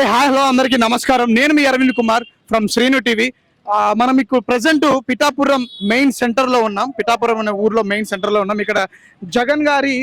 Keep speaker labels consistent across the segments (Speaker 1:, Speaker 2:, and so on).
Speaker 1: Hey hi hello అందరికీ నమస్కారం. నేను మీ అరవింద్ కుమార్ ఫ్రమ్ శ్రీను టీవీ. మనం మీకు ప్రజెంట్ పిఠాపురం మెయిన్ సెంటర్లో ఉన్నాం. పిఠాపురం అనే ఊర్లో మెయిన్ సెంటర్లో ఉన్నాం. ఇక్కడ జగన్ గారి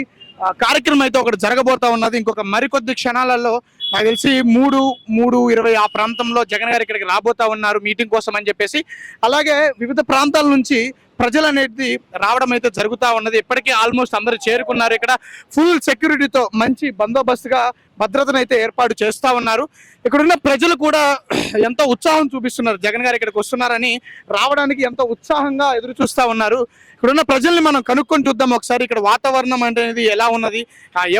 Speaker 1: కార్యక్రమం అయితే ఒకటి జరగబోతా ఉన్నది. ఇంకొక మరికొద్ది క్షణాలలో నాకు తెలిసి మూడు మూడు ఇరవై ఆ ప్రాంతంలో జగన్ గారు ఇక్కడికి రాబోతా ఉన్నారు. మీటింగ్ కోసం అని చెప్పేసి. అలాగే వివిధ ప్రాంతాల నుంచి ప్రజలు అనేది రావడం అయితే జరుగుతూ ఉన్నది. ఇప్పటికీ ఆల్మోస్ట్ అందరూ చేరుకున్నారు ఇక్కడ. ఫుల్ సెక్యూరిటీతో మంచి బందోబస్తుగా భద్రతను అయితే ఏర్పాటు చేస్తా ఉన్నారు. ఇక్కడున్న ప్రజలు కూడా ఎంతో ఉత్సాహం చూపిస్తున్నారు. జగన్ గారు ఇక్కడికి వస్తున్నారని రావడానికి ఎంతో ఉత్సాహంగా ఎదురు చూస్తూ ఉన్నారు. ఇక్కడున్న ప్రజల్ని మనం కనుక్కొని చూద్దాం. ఒకసారి ఇక్కడ వాతావరణం అనేది ఎలా ఉన్నది?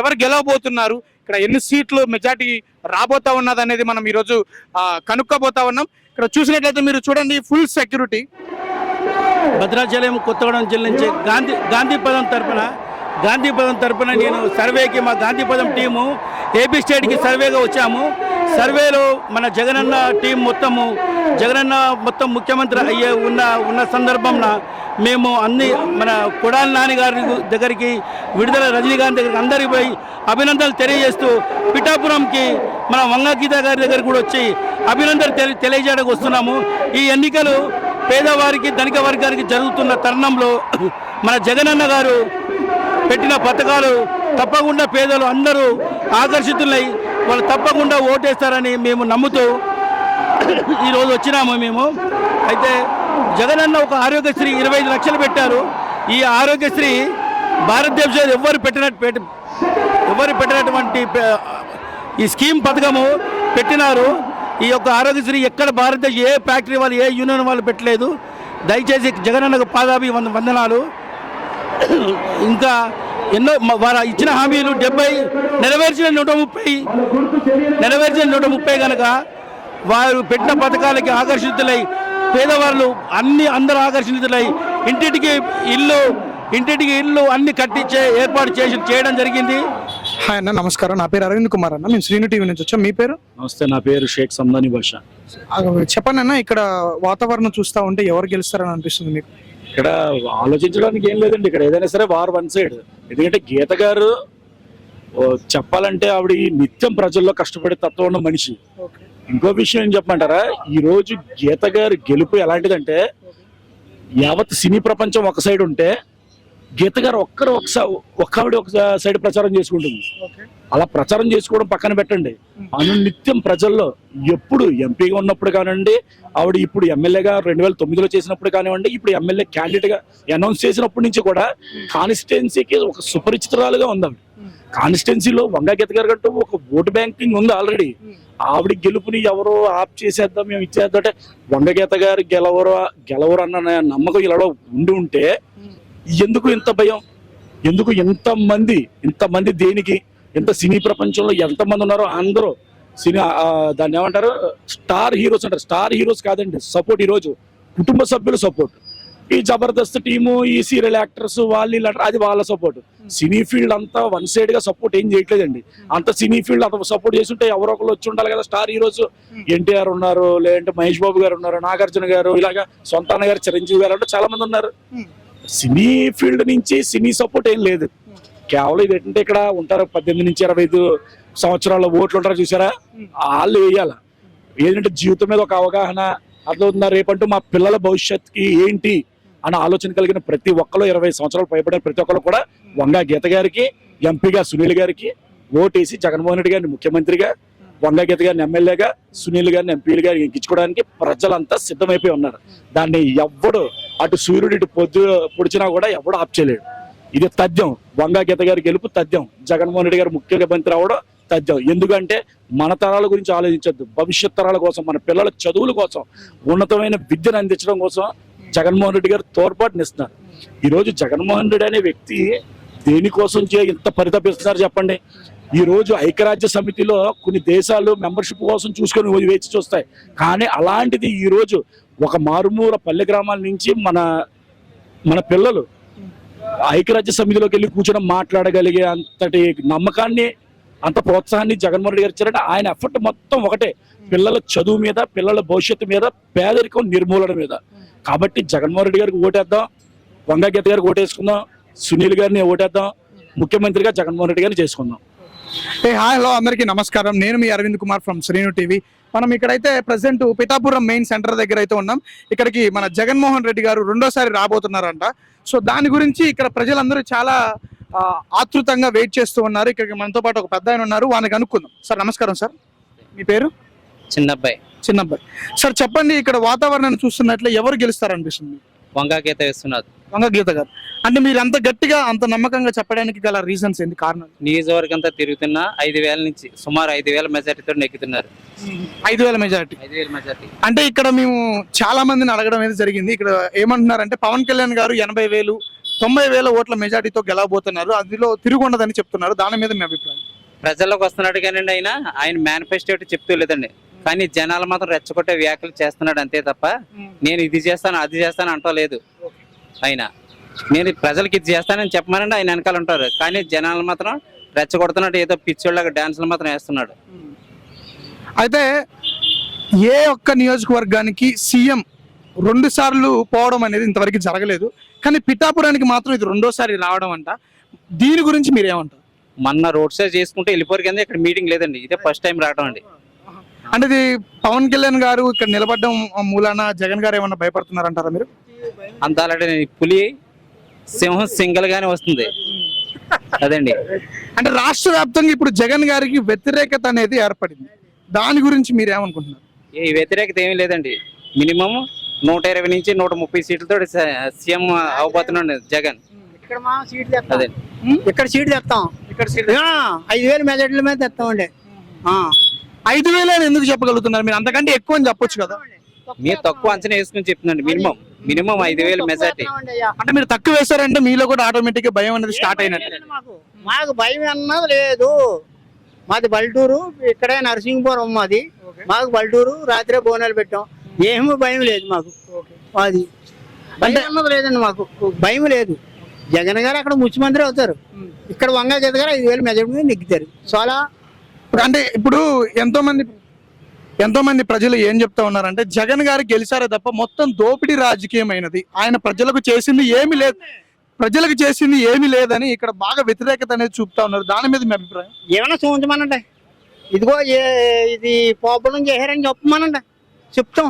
Speaker 1: ఎవరు గెలవబోతున్నారు? ఇక్కడ ఎన్ని సీట్లు మెజార్టీ రాబోతా ఉన్నది అనేది మనం ఈరోజు కనుక్కోబోతా ఉన్నాం. ఇక్కడ చూసినట్లయితే మీరు చూడండి ఫుల్ సెక్యూరిటీ
Speaker 2: భద్రాచలం కొత్తగూడెం జిల్లా నుంచి గాంధీ గాంధీపదం తరపున గాంధీపదం తరపున నేను సర్వేకి మా గాంధీపదం టీము ఏపీ స్టేట్కి సర్వేగా వచ్చాము. సర్వేలో మన జగనన్న టీం మొత్తము జగనన్న మొత్తం ముఖ్యమంత్రి అయ్యే ఉన్న ఉన్న సందర్భంన మేము అన్ని మన కొడాలి నాని గారి దగ్గరికి విడుదల రజనీకాంత్ దగ్గరికి అందరికి పోయి అభినందనలు తెలియజేస్తూ పిఠాపురంకి మన వంగ గీత గారి దగ్గరికి కూడా వచ్చి అభినందనలు తెలి తెలియజేయడానికి వస్తున్నాము. ఈ ఎన్నికలు పేదవారికి ధనిక వర్గానికి జరుగుతున్న తరుణంలో మన జగనన్న గారు పెట్టిన పథకాలు తప్పకుండా పేదలు అందరూ ఆకర్షితులై వాళ్ళు తప్పకుండా ఓటేస్తారని మేము నమ్ముతూ ఈరోజు వచ్చినాము మేము. అయితే జగనన్న ఒక ఆరోగ్యశ్రీ ఇరవై ఐదు లక్షలు పెట్టారు. ఈ ఆరోగ్యశ్రీ భారతదేశంలో ఎవ్వరు పెట్టినట్టు పెట్టి ఎవరు పెట్టినటువంటి ఈ స్కీమ్ పథకము పెట్టినారు. ఈ యొక్క ఆరోగ్యశ్రీ ఎక్కడ భారతదేశ ఏ ఫ్యాక్టరీ వాళ్ళు ఏ యూనియన్ వాళ్ళు పెట్టలేదు. దయచేసి జగనన్నకు పాదాభి వంద వందనాలు. ఇంకా ఎన్నో వారు ఇచ్చిన హామీలు డెబ్బై నెరవేర్చిన నూట ముప్పై నెరవేర్చిన నూట ముప్పై కనుక వారు పెట్టిన పథకాలకి ఆకర్షితులై పేదవాళ్ళు అన్ని అందరూ ఆకర్షితులై ఇంటింటికి ఇల్లు ఇంటింటికి ఇల్లు అన్ని కట్టించే ఏర్పాటు చేసి చేయడం జరిగింది.
Speaker 1: హాయ్ అన్న నమస్కారం. నా పేరు అరవింద్ కుమార్ అన్న. మేము శ్రీను టీవీ నుంచి వచ్చాం. మీ పేరు?
Speaker 3: నమస్తే నా పేరు షేక్ సందాని భాష.
Speaker 1: చెప్పండి అన్న ఇక్కడ వాతావరణం చూస్తా ఉంటే ఎవరు గెలుస్తారని అనిపిస్తుంది మీకు?
Speaker 3: ఇక్కడ ఆలోచించడానికి ఏం లేదండి. ఇక్కడ ఏదైనా సరే వార్ వన్ సైడ్. ఎందుకంటే గీత గారు చెప్పాలంటే ఆవిడ నిత్యం ప్రజల్లో కష్టపడే తత్వం ఉన్న మనిషి. ఇంకో విషయం ఏం చెప్పమంటారా? ఈ రోజు గీత గారి గెలుపు ఎలాంటిదంటే యావత్ సినీ ప్రపంచం ఒక సైడ్ ఉంటే గీత గారు ఒక్కరు ఒక ఒక్క ఆవిడ ఒక సైడ్ ప్రచారం చేసుకుంటుంది. అలా ప్రచారం చేసుకోవడం పక్కన పెట్టండి. అనునిత్యం ప్రజల్లో ఎప్పుడు ఎంపీగా ఉన్నప్పుడు కానివ్వండి ఆవిడ ఇప్పుడు ఎమ్మెల్యేగా రెండు వేల తొమ్మిదిలో చేసినప్పుడు కానివ్వండి ఇప్పుడు ఎమ్మెల్యే క్యాండిడేట్గా అనౌన్స్ చేసినప్పటి నుంచి కూడా కాన్స్టిట్యున్సీకి ఒక సుపరిచితురాలుగా ఉంది ఆవిడ. కాన్స్టిట్యున్సీలో వంగా గీత గారు కంటూ ఒక ఓటు బ్యాంకింగ్ ఉంది ఆల్రెడీ ఆవిడ గెలుపుని ఎవరో ఆప్ చేసేద్దాం మేము ఇచ్చేద్దాం అంటే వంగగీత గారు గెలవరు గెలవరు అన్న నమ్మకం ఇలా ఉండి ఉంటే ఎందుకు ఇంత భయం? ఎందుకు ఎంత మంది ఇంతమంది దేనికి? ఇంత సినీ ప్రపంచంలో ఎంతమంది ఉన్నారో అందరూ సినీ దాన్ని ఏమంటారు? స్టార్ హీరోస్ అంటారు. స్టార్ హీరోస్ కాదండి సపోర్ట్ ఈరోజు. కుటుంబ సభ్యుల సపోర్ట్. ఈ జబర్దస్త్ టీము ఈ సీరియల్ యాక్టర్స్ వాళ్ళు అది వాళ్ళ సపోర్ట్. సినీ ఫీల్డ్ అంతా వన్ సైడ్గా సపోర్ట్ ఏం చేయట్లేదండి. అంత సినీ ఫీల్డ్ అంత సపోర్ట్ చేస్తుంటే ఎవరో ఒకరు వచ్చి ఉండాలి కదా స్టార్ హీరోస్. ఎన్టీఆర్ ఉన్నారు లేదంటే మహేష్ బాబు గారు ఉన్నారు నాగార్జున గారు ఇలాగా సొంత అన్న గారు చిరంజీవి గారు అంటే చాలా మంది ఉన్నారు. సినీ ఫీల్డ్ నుంచి సినీ సపోర్ట్ ఏం లేదు. కేవలం ఇది ఏంటంటే ఇక్కడ ఉంటారు పద్దెనిమిది నుంచి ఇరవై ఐదు సంవత్సరాల ఓట్లు ఉంటారు చూసారా? వాళ్ళు వేయాల. ఏంటంటే జీవితం మీద ఒక అవగాహన అర్థమవుతుందా? రేపంటూ మా పిల్లల భవిష్యత్తుకి ఏంటి అన్న ఆలోచన కలిగిన ప్రతి ఒక్కరు ఇరవై సంవత్సరాలు పైబడిన ప్రతి ఒక్కరు కూడా వంగా గీత గారికి ఎంపీగా సునీల్ గారికి ఓటేసి జగన్మోహన్ రెడ్డి గారిని ముఖ్యమంత్రిగా వంగా గీత గారిని ఎమ్మెల్యేగా సునీల్ గారిని ఎంపీలు గారిని ఎక్కించుకోవడానికి ప్రజలంతా సిద్ధమైపోయి ఉన్నారు. దాన్ని ఎవ్వడు అటు సూర్యుడు ఇటు పొద్దు పొడిచినా కూడా ఎవడు ఆపచేయలేడు ఇది తథ్యం. వంగా గీత గారి గెలుపు తథ్యం. జగన్మోహన్ రెడ్డి గారు ముఖ్యమంత్రి అవడం తథ్యం. ఎందుకంటే మన తరాల గురించి ఆలోచించద్దు. భవిష్యత్ తరాల కోసం మన పిల్లల చదువుల కోసం ఉన్నతమైన విద్యను అందించడం కోసం జగన్మోహన్ రెడ్డి గారు తోడ్పాటునిస్తున్నారు ఈ రోజు జగన్మోహన్ రెడ్డి అనే వ్యక్తి దేనికోసం చే ఇంత పరితపిస్తున్నారు చెప్పండి? ఈ రోజు ఐక్యరాజ్య సమితిలో కొన్ని దేశాలు మెంబర్షిప్ కోసం చూసుకొని వేచి చూస్తాయి. కానీ అలాంటిది ఈ రోజు ఒక మారుమూల పల్లె గ్రామాల నుంచి మన మన పిల్లలు ఐక్యరాజ్య సమితిలోకి వెళ్ళి కూర్చొని మాట్లాడగలిగే అంతటి నమ్మకాన్ని అంత ప్రోత్సాహాన్ని జగన్మోహన్ రెడ్డి గారు ఇచ్చారంటే ఆయన ఎఫర్ట్ మొత్తం ఒకటే. పిల్లల చదువు మీద పిల్లల భవిష్యత్తు మీద పేదరికం నిర్మూలన మీద. కాబట్టి జగన్మోహన్ రెడ్డి గారికి ఓటేద్దాం వంగగీత గారికి ఓటేసుకుందాం సునీల్ గారిని ఓటేద్దాం ముఖ్యమంత్రిగా జగన్మోహన్ రెడ్డి గారిని చేసుకుందాం.
Speaker 1: ఏ హాయ్ హలో అందరికీ నమస్కారం. నేను మీ అరవింద్ కుమార్ ఫ్రమ్ శ్రీను టీవీ మనం ఇక్కడైతే ప్రజెంట్ పిఠాపురం మెయిన్ సెంటర్ దగ్గర అయితే ఉన్నాం. ఇక్కడికి మన జగన్మోహన్ రెడ్డి గారు రెండోసారి రాబోతున్నారంట. సో దాని గురించి ఇక్కడ ప్రజలందరూ చాలా ఆతృతంగా వెయిట్ చేస్తూ ఉన్నారు. ఇక్కడికి మనతో పాటు ఒక పెద్ద ఆయన ఉన్నారు. వానికి అనుకుందాం సార్ నమస్కారం సార్. మీ పేరు?
Speaker 4: చిన్నబ్బాయి.
Speaker 1: చిన్నబ్బాయి. సార్ చెప్పండి ఇక్కడ వాతావరణాన్ని చూస్తున్నట్లే ఎవరు గెలుస్తారనిపిస్తుంది?
Speaker 4: వంకాకేత వేస్తున్నారు
Speaker 1: వంగ గీత గారు అంటే మీరు అంత గట్టిగా అంత నమ్మకంగా చెప్పడానికి గల రీజన్స్ ఏంటి కారణం
Speaker 4: నియోజకవర్గం అంతా తిరుగుతున్నా ఐదు వేల నుంచి సుమారు ఐదు వేల మెజార్టీతో నెక్కుతున్నారు
Speaker 1: ఐదు వేల మెజారిటీ
Speaker 4: ఐదు వేల మెజార్టీ
Speaker 1: అంటే ఇక్కడ మేము చాలా మందిని అడగడం అయితే జరిగింది. ఇక్కడ ఏమంటున్నారంటే పవన్ కళ్యాణ్ గారు ఎనభై వేలు తొంభై వేల ఓట్ల మెజారిటీతో గెలవబోతున్నారు. అందులో తిరుగుండదని చెప్తున్నారు. దాని మీద మీ అభిప్రాయం?
Speaker 4: ప్రజల్లోకి వస్తున్నాడు కానీ ఆయన ఆయన మేనిఫెస్టో చెప్తూ లేదండి. కానీ జనాలు మాత్రం రెచ్చగొట్టే వ్యాఖ్యలు చేస్తున్నాడు అంతే తప్ప నేను ఇది చేస్తాను అది చేస్తాను అంటో లేదు ఆయన నేను ప్రజలకి ఇది చేస్తానని చెప్పమనండి ఆయన వెనకాల ఉంటారు. కానీ జనాలు మాత్రం రెచ్చగొడుతున్నాడు ఏదో పిచ్చోళ్ళగా డాన్సులు మాత్రం వేస్తున్నాడు.
Speaker 1: అయితే ఏ ఒక్క నియోజకవర్గానికి సీఎం రెండు సార్లు పోవడం అనేది ఇంతవరకు జరగలేదు. కానీ పిఠాపురానికి మాత్రం ఇది రెండోసారి రావడం అంట. దీని గురించి మీరు ఏమంటారు?
Speaker 4: మొన్న రోడ్ షో చేసుకుంటే వెళ్ళిపోరు కింద ఇక్కడ మీటింగ్ లేదండి. ఇదే ఫస్ట్ టైం రావడం అండి.
Speaker 1: అంటే ఇది పవన్ కళ్యాణ్ గారు ఇక్కడ నిలబడడం మూలాన జగన్ గారు ఏమన్నా భయపడుతున్నారంటారా మీరు?
Speaker 4: అంత ఆల్రెడీ పులి సింహం సింగల్ గానే వస్తుంది. అదండి.
Speaker 1: అంటే రాష్ట్ర వ్యాప్తంగా ఇప్పుడు జగన్ గారికి వ్యతిరేకత అనేది ఏర్పడింది. దాని గురించి మీరు ఏమనుకుంటున్నారు
Speaker 4: ఈ వ్యతిరేకత ఏమీ లేదండి. మినిమం నూట ఇరవై నుంచి నూట ముప్పై సీట్లతో సీఎం అవబోతున్నాడు జగన్.
Speaker 5: ఇక్కడ మా సీట్ తెస్తాం
Speaker 4: అదే.
Speaker 5: ఇక్కడ సీట్ తెస్తాం
Speaker 1: ఇక్కడ
Speaker 5: ఆ, ఐదు వేలు మెజార్టీల మీద తెస్తామండి ఆ.
Speaker 1: ఐదు వేలు అని ఎందుకు చెప్పగలుగుతున్నారు మీరు? అంతకంటే ఎక్కువ అని చెప్పొచ్చు కదా.
Speaker 4: మీరు తక్కువ అంచనా వేసుకుని చెప్తున్నాండి మినిమం. మినిమం ఐదు వేలు మెజార్టీ.
Speaker 1: అంటే మీరు తక్కువ వేశారంటే మీలో కూడా ఆటోమేటిక్గా భయం అనేది స్టార్ట్ అయినట్టు.
Speaker 5: మాకు. మాకు భయం అన్నది లేదు. మాది పల్లెటూరు ఇక్కడే నరసింహపురం మాది. మాకు పల్లెటూరు రాత్రే బోనాలు పెట్టాం. ఏమీ భయం లేదు మాకు. అది భయం అన్నది లేదండి మాకు. భయం లేదు. జగన్ గారు అక్కడ ముఖ్యమంత్రి అవుతారు. ఇక్కడ వంగ గీత గారు ఐదు వేలు మెజార్టీ మీద నెగ్గుతారు. చాలా
Speaker 1: ఇప్పుడు అంటే ఇప్పుడు ఎంతో మంది ఎంతో మంది ప్రజలు ఏం చెప్తా ఉన్నారంటే జగన్ గారు గెలిచారే తప్ప మొత్తం దోపిడీ రాజకీయమైనది. ఆయన ప్రజలకు చేసింది ఏమి లేదు. ప్రజలకు చేసింది ఏమి లేదని ఇక్కడ బాగా వ్యతిరేకత అనేది చూపుతా ఉన్నారు. దాని మీద మీ అభిప్రాయం?
Speaker 5: ఏమైనా చూపించమనండి ఇదిగో ఏ ఇది పాపులం చేశారని చెప్పమనండి. చెప్తాం.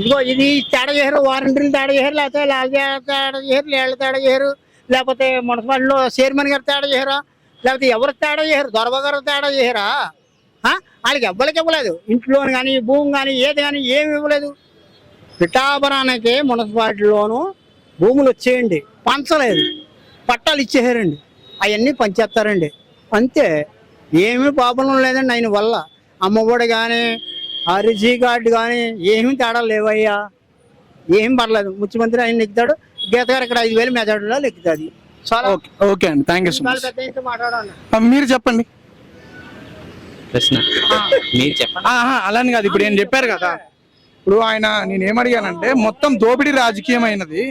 Speaker 5: ఇదిగో ఇది తేడా చేయరు వారంటీలు తేడా చేయరు లేకపోతే లాల్ తేడా చేయరు లేళ్ళ తేడా చేయరు లేకపోతే మున్సిపాలిటీలో చైర్మన్ గారు తేడా చేయరా లేకపోతే ఎవరు తేడా చేయరు దొరబ గారు తేడా చేయరా వాళ్ళకి ఎవ్వరికి ఇవ్వలేదు. ఇంట్లో కానీ భూమి కానీ ఏది కానీ ఏమి ఇవ్వలేదు. పిఠాపురానికి మున్సిపాలిటీలోను భూములు వచ్చేయండి. పంచలేదు. పట్టాలు ఇచ్చేసారండి. అవన్నీ పంచేస్తారండి. అంతే. ఏమీ ప్రాబ్లం లేదండి ఆయన వల్ల. అమ్మఒడి కానీ ఆర్జీ కార్డు కానీ ఏమీ తేడా లేవయ్యా. ఏం పర్లేదు. ముఖ్యమంత్రి ఆయన నెక్కుతాడు గీత గారు ఇక్కడ ఐదు వేలు మెజార్టీలో నెక్కుతుంది చాలా
Speaker 1: ఓకే. ఓకే అండి. Thank you so much. మీరు చెప్పండి.
Speaker 4: ప్రశ్న. మీరు చెప్పండి.
Speaker 1: అలాని కాదు ఇప్పుడు ఏం చెప్పారు కదా. ఇప్పుడు ఆయన నేను ఏమడిగానంటే మొత్తం దోపిడీ రాజకీయమైనది.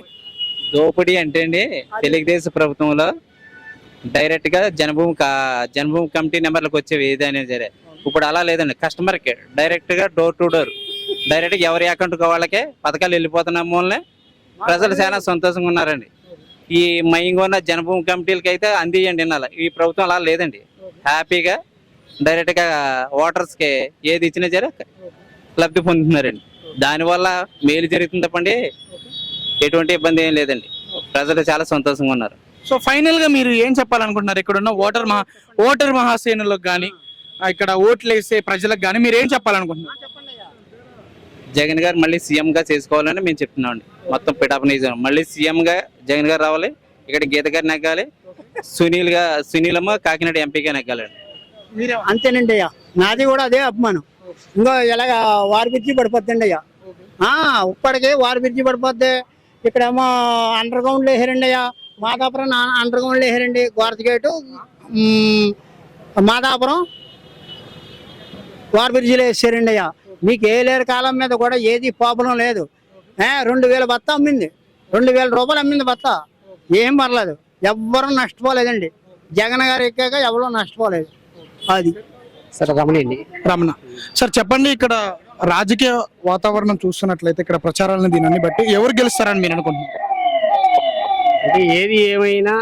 Speaker 4: దోపిడీ అంటే అండి తెలుగుదేశం ప్రభుత్వంలో డైరెక్ట్గా జనభూమి జనభూమి కమిటీ నెంబర్లకు వచ్చేవి ఏదైనా సరే. ఇప్పుడు అలా లేదండి కస్టమర్కి డైరెక్ట్గా డోర్ టు డోర్ డైరెక్ట్గా ఎవరి అకౌంట్ వాళ్ళకే పథకాలు వెళ్ళిపోతున్న మూలనే ప్రజలు చాలా సంతోషంగా ఉన్నారండి. ఈ మయంగా ఉన్న జనభూమి కమిటీలకి అయితే అందియండి వినాలి ఈ ప్రభుత్వం అలా లేదండి. హ్యాపీగా డైరెక్ట్గా ఓటర్స్కి ఏది ఇచ్చినా సరే లబ్ధి పొందుతున్నారండి. దానివల్ల మేలు జరుగుతుంది తప్పండి. ఎటువంటి ఇబ్బంది ఏం లేదండి. ప్రజలు చాలా సంతోషంగా ఉన్నారు.
Speaker 1: సో ఫైనల్గా మీరు ఏం చెప్పాలనుకుంటున్నారు? ఇక్కడ ఉన్న ఓటర్ మహా ఓటర్ మహాసేనులకు కానీ ఇక్కడ ఓట్లు వేసే ప్రజలకు కానీ మీరు ఏం చెప్పాలనుకుంటున్నారు?
Speaker 4: జగన్ గారు మళ్ళీ సీఎం గా చేసుకోవాలని మేము చెప్తున్నామండి. మొత్తం పిటాప నియోజకవర్గం మళ్ళీ సీఎం గా జగన్ గారు రావాలి. ఇక్కడ గీత గారు నెగ్గాలి సునీల్గా సునీలమ్మ కాకినాడ ఎంపీగా నెగ్గాలండి
Speaker 5: అంతేనండి అయ్యా. నాది కూడా అదే అభిమానం. ఇంకో ఇలాగ వారి బిర్జీ పడిపోద్దండి అయ్యా. ఆ, ఉప్పటికి వారి బిర్జీ పడిపోద్ది. ఇక్కడేమో అండర్ గ్రౌండ్ వేసారండి అయ్యా. మాదాపురం అండర్ గ్రౌండ్ వేసారండి గోరత గేటు. మాదాపురం. వారి బ్రిడ్జిలో వేసారండి అయ్యా. మీకు ఏ లేరు కాలం మీద కూడా ఏది ప్రాబ్లం లేదు. ఏ రెండు వేల బత్త అమ్మింది. రెండు వేల రూపాయలు అమ్మింది బత్త. ఏం పర్లేదు. ఎవ్వరూ నష్టపోలేదండి. జగన్ గారు ఎక్కాక ఎవరూ నష్టపోలేదు. అది.
Speaker 6: సార్ రమణండి
Speaker 1: రమణ. సార్ చెప్పండి ఇక్కడ రాజకీయ వాతావరణం చూస్తున్నట్లయితే ఇక్కడ ప్రచారాలను దీనిని బట్టి ఎవరు గెలుస్తారని మీరు అనుకుంటున్నారు?
Speaker 6: అంటే ఏది ఏమైనా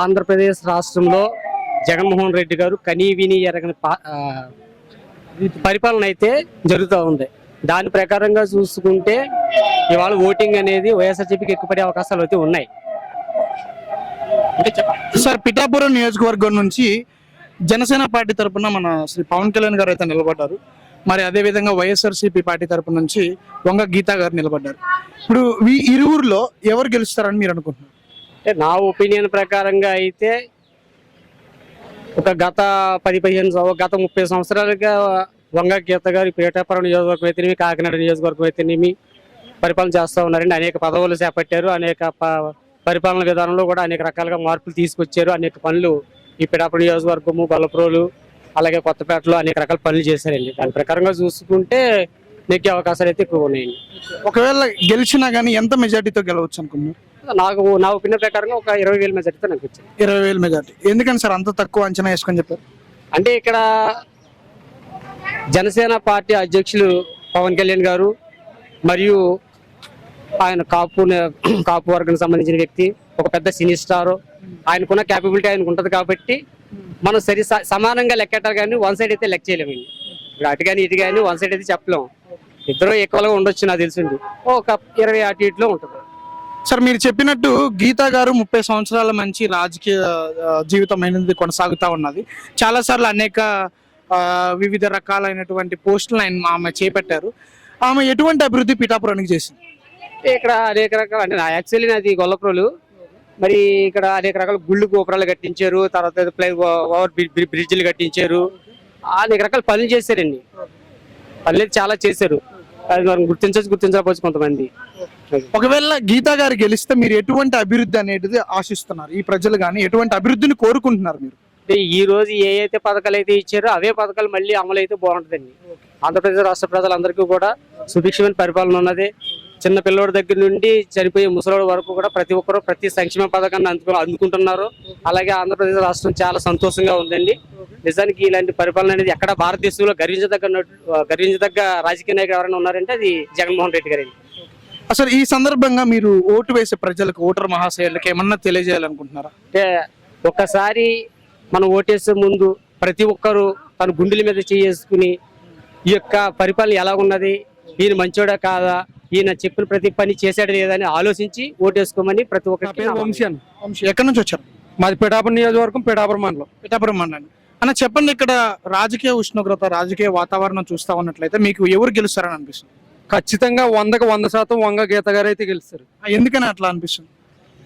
Speaker 6: ఆంధ్రప్రదేశ్ రాష్ట్రంలో జగన్మోహన్ రెడ్డి గారు కనీ విని ఎరగని పరిపాలన అయితే జరుగుతూ ఉంది. దాని ప్రకారంగా చూసుకుంటే ఇవాళ ఓటింగ్ అనేది వైఎస్ఆర్సీపీకి ఎక్కువ పడే అవకాశాలు అయితే ఉన్నాయి.
Speaker 1: సార్ పిఠాపురం నియోజకవర్గం నుంచి జనసేన పార్టీ తరపున మన శ్రీ పవన్ కళ్యాణ్ గారు అయితే నిలబడ్డారు. మరి అదే విధంగా వైఎస్ఆర్సీపీ పార్టీ తరపు నుంచి వంగ గీతా గారు నిలబడ్డారు. ఇప్పుడు ఈ ఇరువురులో ఎవరు గెలుస్తారని మీరు అనుకుంటున్నారు?
Speaker 6: అంటే నా ఒపీనియన్ ప్రకారంగా అయితే ఒక గత పది పదిహేను గత ముప్పై సంవత్సరాలుగా వంగ గీత గారు పేటాపురం నియోజకవర్గం అయితేనేమి కాకినాడ నియోజకవర్గం అయితేనేమి పరిపాలన చేస్తూ ఉన్నారండి. అనేక పదవులు చేపట్టారు. అనేక ప- పరిపాలన విధానంలో కూడా అనేక రకాలుగా మార్పులు తీసుకొచ్చారు. అనేక పనులు ఈ పిఠాపురం నియోజకవర్గము బలప్రోలు అలాగే కొత్తపేటలో అనేక రకాల పనులు చేశారండి. దాని ప్రకారంగా చూసుకుంటే నెగ్గే అవకాశాలు అయితే ఎక్కువ ఉన్నాయండి.
Speaker 1: ఒకవేళ గెలిచినా కానీ ఎంత మెజార్టీతో గెలవచ్చు అనుకున్నారు?
Speaker 6: నాకు నా ఒపీనియన్ ప్రకారంగా ఒక ఇరవై వేల మెజార్టీతో నాకు వచ్చింది.
Speaker 1: ఇరవై వేల మెజార్టీ. ఎందుకని సార్ అంత తక్కువ అంచనా వేసుకొని చెప్పారు?
Speaker 6: అంటే ఇక్కడ జనసేన పార్టీ అధ్యక్షులు పవన్ కళ్యాణ్ గారు మరియు ఆయన కాపు కాపు వర్గానికి సంబంధించిన వ్యక్తి ఒక పెద్ద సినీ స్టార్ ఆయనకున్న క్యాపబిలిటీ ఆయనకు ఉంటుంది కాబట్టి మనం సరి సమానంగా లెక్కెట్టాలి కానీ వన్ సైడ్ అయితే లెక్క చేయలేమండి ఇప్పుడు అటు కానీ ఇటు కానీ వన్ సైడ్ అయితే చెప్పలేం ఇద్దరు ఎక్కువగా ఉండొచ్చు నాకు తెలిసింది ఒక ఇరవై అటు ఇటులో ఉంటుంది.
Speaker 1: సార్ మీరు చెప్పినట్టు గీతా గారు ముప్పై సంవత్సరాల మంచి రాజకీయ జీవితం అనేది కొనసాగుతా ఉన్నది. చాలా సార్లు అనేక వివిధ రకాలైనటువంటి పోస్టులు ఆయన ఆమె చేపట్టారు. ఆమె ఎటువంటి అభివృద్ధి పిఠాపురానికి చేసింది?
Speaker 6: ఇక్కడ అనేక రకాల అంటే యాక్చువల్లీ నాది గొల్లప్రోలు. మరి ఇక్కడ అనేక రకాల గుళ్ళు గోపురాలు కట్టించారు తర్వాత ప్లై ఓవర్ బ్రి- బ్రి- బ్రిడ్జిలు కట్టించారు. అనేక రకాల పనులు చేశారండి. పనులు చాలా చేశారు. అది మనం గుర్తించవచ్చు గుర్తించకపోవచ్చు కొంతమంది.
Speaker 1: ఒకవేళ గీతా గారు గెలిస్తే మీరు ఎటువంటి అభివృద్ధి అనేది ఆశిస్తున్నారు? ఈ ప్రజలు కానీ ఎటువంటి అభివృద్ధిని కోరుకుంటున్నారు మీరు?
Speaker 6: ఈ రోజు ఏ అయితే పథకాలు అయితే ఇచ్చారో అవే పథకాలు మళ్ళీ అమలు అయితే బాగుంటుందండి. ఆంధ్రప్రదేశ్ రాష్ట్ర ప్రజలందరికీ కూడా సుభిక్షమైన పరిపాలన ఉన్నది. చిన్న పిల్లోడి దగ్గర నుండి చనిపోయే ముసలోడి వరకు కూడా ప్రతి ఒక్కరూ ప్రతి సంక్షేమ పథకాన్ని అందుకు అందుకుంటున్నారు. అలాగే ఆంధ్రప్రదేశ్ రాష్ట్రం చాలా సంతోషంగా ఉందండి. నిజానికి ఇలాంటి పరిపాలన అనేది ఎక్కడ భారతదేశంలో గర్వించదగ్గ గర్వించదగ్గ రాజకీయ నాయకులు ఎవరైనా ఉన్నారంటే అది జగన్మోహన్ రెడ్డి గారి
Speaker 1: అసలు ఈ సందర్భంగా మీరు ఓటు వేసే ప్రజలకు ఓటర్ మహాశయులకు ఏమన్నా తెలియజేయాలనుకుంటున్నారా?
Speaker 6: అంటే ఒక్కసారి మనం ఓటేసే ముందు ప్రతి ఒక్కరు తన గుండెల మీద చేసుకుని ఈ యొక్క పరిపాలన ఎలా ఉన్నది ఈయన మంచోడా కాదా ఈయన చెప్పిన ప్రతి పని చేశాడు లేదని ఆలోచించి ఓటేసుకోమని ప్రతి ఒక్కరికి
Speaker 7: వంశీ
Speaker 1: వంశీ, ఎక్కడి నుంచి వచ్చారు?
Speaker 7: మాది పిఠాపురం నియోజకవర్గం పిఠాపురం మండలం
Speaker 1: పిఠాపురం మండలం అన్న చెప్పండి ఇక్కడ రాజకీయ ఉష్ణోగ్రత రాజకీయ వాతావరణం చూస్తా ఉన్నట్లయితే మీకు ఎవరు గెలుస్తారని అనిపిస్తుంది?
Speaker 7: ఖచ్చితంగా వందకు వంద శాతం వంగ గీత గారు అయితే గెలుస్తారు.
Speaker 1: ఎందుకని అట్లా అనిపిస్తుంది?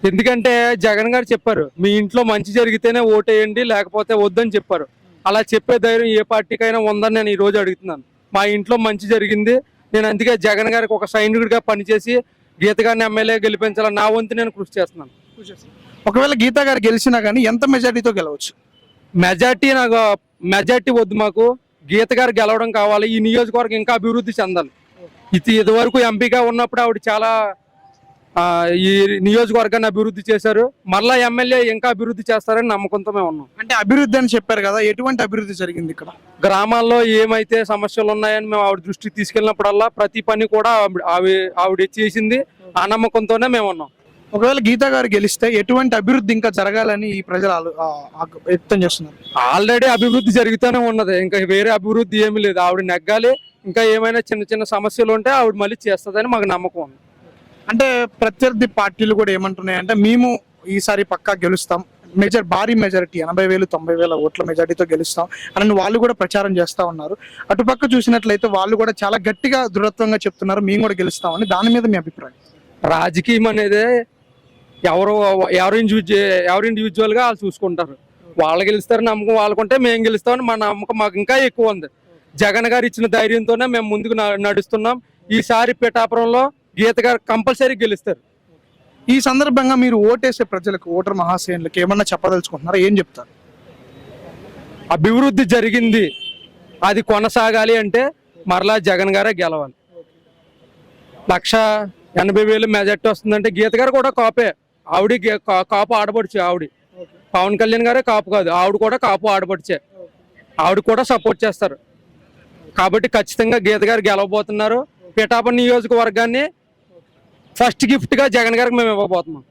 Speaker 7: ఎందుకంటే జగన్ గారు చెప్పారు మీ ఇంట్లో మంచి జరిగితేనే ఓటేయండి లేకపోతే వద్దని చెప్పారు. అలా చెప్పే ధైర్యం ఏ పార్టీకైనా ఉందని నేను ఈ రోజు అడుగుతున్నాను. మా ఇంట్లో మంచి జరిగింది నేను అందుకే జగన్ గారికి ఒక సైనికుడిగా పనిచేసి గీత గారిని ఎమ్మెల్యే గెలిపించాలని నా వంతు నేను కృషి చేస్తున్నాను.
Speaker 1: ఒకవేళ గీతా గారు గెలిచినా కానీ ఎంత మెజారిటీతో గెలవచ్చు?
Speaker 7: మెజార్టీ నాకు మెజార్టీ వద్దు మాకు. గీత గారు గెలవడం కావాలి. ఈ నియోజకవర్గం ఇంకా అభివృద్ధి చెందాలి. ఇది ఇదివరకు ఎంపీగా ఉన్నప్పుడు ఆవిడ చాలా ఈ నియోజకవర్గాన్ని అభివృద్ధి చేశారు. మళ్ళా ఎమ్మెల్యే ఇంకా అభివృద్ధి చేస్తారని నమ్మకంతో మేము ఉన్నాం.
Speaker 1: అంటే అభివృద్ధి అని చెప్పారు కదా ఎటువంటి అభివృద్ధి జరిగింది ఇక్కడ?
Speaker 7: గ్రామాల్లో ఏమైతే సమస్యలు ఉన్నాయని మేము ఆవిడ దృష్టికి తీసుకెళ్ళినప్పుడల్లా ప్రతి పని కూడా ఆవిడ ఆవి- ఆవిడ చేసింది. ఆ నమ్మకంతోనే మేము ఉన్నాం.
Speaker 1: ఒకవేళ గీతా గారు గెలిస్తే ఎటువంటి అభివృద్ధి ఇంకా జరగాలని ఈ ప్రజలు వ్యక్తం చేస్తున్నారు?
Speaker 7: ఆల్రెడీ అభివృద్ధి జరుగుతూనే ఉన్నది. ఇంకా వేరే అభివృద్ధి ఏమీ లేదు. ఆవిడ నెగ్గాలి. ఇంకా ఏమైనా చిన్న చిన్న సమస్యలు ఉంటే ఆవిడ మళ్ళీ చేస్తుందని మాకు నమ్మకం ఉంది.
Speaker 1: అంటే ప్రత్యర్థి పార్టీలు కూడా ఏమంటున్నాయంటే మేము ఈసారి పక్కా గెలుస్తాం. మెజార్ భారీ మెజారిటీ ఎనభై వేలు తొంభై వేల ఓట్ల మెజారిటీతో గెలుస్తాం. అని వాళ్ళు కూడా ప్రచారం చేస్తా ఉన్నారు. అటుపక్క చూసినట్లయితే వాళ్ళు కూడా చాలా గట్టిగా దృఢత్వంగా చెప్తున్నారు మేము కూడా గెలుస్తామని. దాని మీద మీ అభిప్రాయం?
Speaker 7: రాజకీయం అనేది ఎవరు ఎవరు ఇండివిజువల్ ఎవరు ఇండివిజువల్గా వాళ్ళు చూసుకుంటారు. వాళ్ళు గెలుస్తారు నమ్మకం వాళ్ళకుంటే మేము గెలుస్తామని మా నమ్మకం మాకు ఇంకా ఎక్కువ ఉంది. జగన్ గారు ఇచ్చిన ధైర్యంతోనే మేము ముందుకు న- నడుస్తున్నాం. ఈసారి పిఠాపురంలో గీత గారు కంపల్సరీ గెలుస్తారు.
Speaker 1: ఈ సందర్భంగా మీరు ఓటేసే ప్రజలకు ఓటర్ మహాశయులకు ఏమన్నా చెప్పదలుచుకుంటున్నారా? ఏం చెప్తారు?
Speaker 7: అభివృద్ధి జరిగింది అది కొనసాగాలి అంటే మరలా జగన్ గారే గెలవాలి. లక్ష ఎనభై వేలు మెజార్టీ వస్తుందంటే గీత గారు కూడా కాపే. ఆవిడ కాపు ఆడపడుచు ఆవిడ. పవన్ కళ్యాణ్ గారే కాపు కాదు ఆవిడ కూడా కాపు ఆడపడిచే. ఆవిడ కూడా సపోర్ట్ చేస్తారు. కాబట్టి ఖచ్చితంగా గీత గారు గెలవబోతున్నారు. పిఠాపం నియోజకవర్గాన్ని ఫస్ట్ గిఫ్ట్గా జగన్ గారికి మేము ఇవ్వబోతున్నాం.